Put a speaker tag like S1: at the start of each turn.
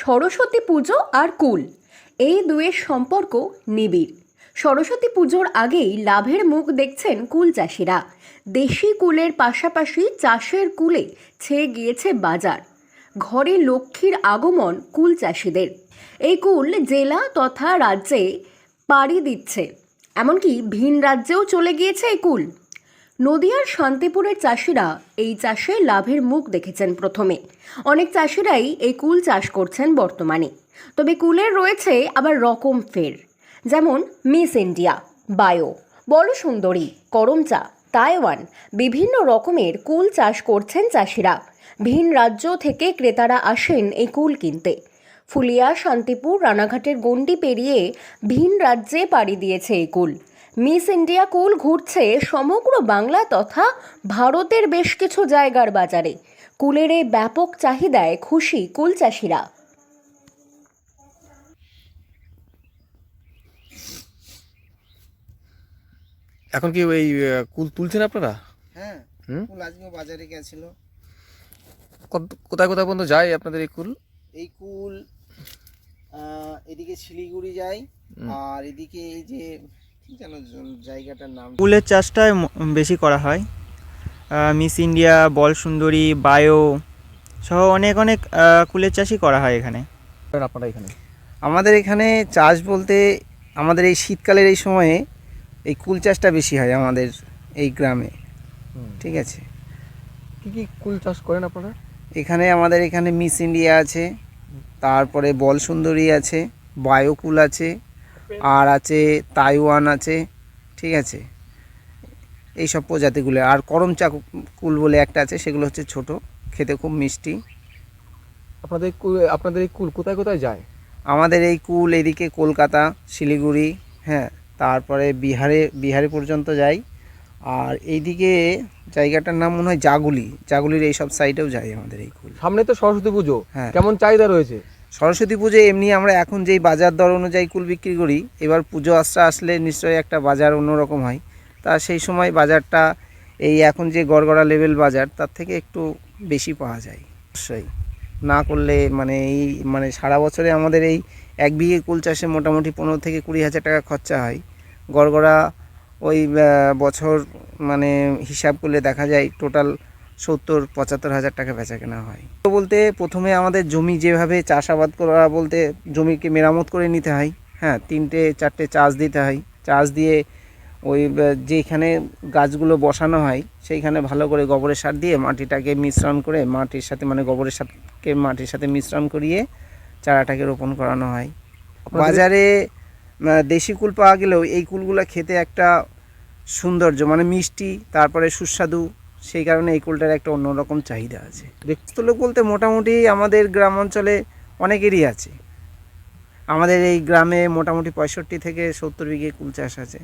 S1: সরস্বতী পুজো আর কুল। এই দুয়ের সম্পর্ক নিবিড়। সরস্বতী পুজোর আগেই লাভের মুখ দেখছেন কুল চাষিরা। দেশি কুলের পাশাপাশি চাষের কুলে ছেয়ে গিয়েছে বাজার। ঘরে লক্ষ্মীর আগমন কুল চাষিদের। এই কুল জেলা তথা রাজ্যে পাড়ি দিচ্ছে। এমনকি ভিন রাজ্যেও চলে গিয়েছে এই কুল। নদিয়ার শান্তিপুরের চাষিরা এই চাষে লাভের মুখ দেখেছেন প্রথমে। অনেক চাষিরাই এই কুল চাষ করছেন বর্তমানে। তবে কুলের রয়েছে আবার রকম ফের। যেমন মিস ইন্ডিয়া, বায়ো বড় সুন্দরী করমচা, তাইওয়ান বিভিন্ন রকমের কুল চাষ করছেন চাষিরা। ভিন রাজ্য থেকে ক্রেতারা আসেন এই কুল কিনতে। ফুলিয়া, শান্তিপুর, রানাঘাটের গণ্ডি পেরিয়ে ভিন রাজ্যে পাড়ি দিয়েছে এই কুল। মিস ইন্ডিয়া কুল ঘুরছে সমগ্র বাংলা তথা ভারতের বেশ কিছু জায়গার বাজারে। কুলের এই ব্যাপক চাহিদায় খুশি কুল চাষিরা।
S2: এখন কি ওই কুল তুলছেন আপনারা?
S3: হ্যাঁ
S2: হুম?
S3: কুল আজকেও বাজারে গেছিল।
S2: কোথায় কোথায় পর্যন্ত যায় আপনাদের এই কুল?
S3: এই কুল এদিকে শিলিগুড়ি যায় আর এদিকে এই যে
S4: ফুলের চাষটাই ম- বেশি করা হয়। মিস ইন্ডিয়া বল সুন্দরী বায়ো সহ অনেক অনেক কুলের চাষই করা হয় এখানে।
S2: আপনারা এখানে?
S3: আমাদের এখানে চাষ বলতে আমাদের এই শীতকালের এই সময়ে এই কুল চাষটা বেশি হয় আমাদের এই গ্রামে। ঠিক আছে?
S2: কি কি কুল চাষ করেন আপনারা?
S3: এখানে আমাদের এখানে মিস ইন্ডিয়া আছে তারপরে বল সুন্দরী আছে বায়োকুল আছে আর আছে তাইওয়ান আছে ঠিক আছে? এই সব প্রজাতিগুলো। আর করমচা কুল বলে একটা আছে সেগুলো হচ্ছে ছোট খেতে খুব মিষ্টি।
S2: আপনাদের আপনাদের এই কুল কোথায় কোথায় যায়?
S3: আমাদের এই কুল এদিকে কলকাতা শিলিগুড়ি হ্যাঁ তারপরে বিহারে বিহারে পর্যন্ত যাই। আর এইদিকে জায়গাটার নাম মনে হয় জাগুলি। জাগুলির এই সব সাইডেও যায় আমাদের এই কুল।
S2: সামনে তো সরস্বতী পুজো।
S3: হ্যাঁ।
S2: কেমন চাহিদা রয়েছে?
S3: সরস্বতী পুজোয় এমনি আমরা এখন যেই বাজার দর অনুযায়ী কুল বিক্রি করি, এবার পুজো আসতে আসলে নিশ্চয়ই একটা বাজার অন্যরকম হয়। তা সেই সময় বাজারটা, এই এখন যে গড়গড়া লেভেল বাজার, তার থেকে একটু বেশি পাওয়া যায়। অবশ্যই। না করলে মানে এই মানে সারা বছরে আমাদের এই এক বিঘে কুল চাষে মোটামুটি পনেরো থেকে কুড়ি হাজার টাকা খরচা হয়। গড়গড়া ওই বছর মানে হিসাব করলে দেখা যায় টোটাল সত্তর পঁচাত্তর হাজার টাকা বেচা কেনা হয়। তো বলতে প্রথমে আমাদের জমি যেভাবে চাষাবাদ করা বলতে জমিকে মেরামত করে নিতে হয় হ্যাঁ তিনটে চারটে চাষ দিতে হয়। চাষ দিয়ে ওই যেখানে গাছগুলো বসানো হয় সেইখানে ভালো করে গোবরের সার দিয়ে মাটিটাকে মিশ্রণ করে মাটির সাথে মানে গোবরের সারকে মাটির সাথে মিশ্রণ করিয়ে চারাটাকে রোপণ করানো হয়। বাজারে দেশি কুল পাওয়া গেলেও এই কুলগুলো খেতে একটা সৌন্দর্য মানে মিষ্টি তারপরে সুস্বাদু সেই কারণে এই কুলটার একটা অন্যরকম চাহিদা আছে। লোক বলতে মোটামুটি আমাদের গ্রাম অঞ্চলে অনেকেরই আছে। আমাদের এই গ্রামে মোটামুটি পঁয়ষট্টি থেকে সত্তর বিঘে কুল চাষ আছে।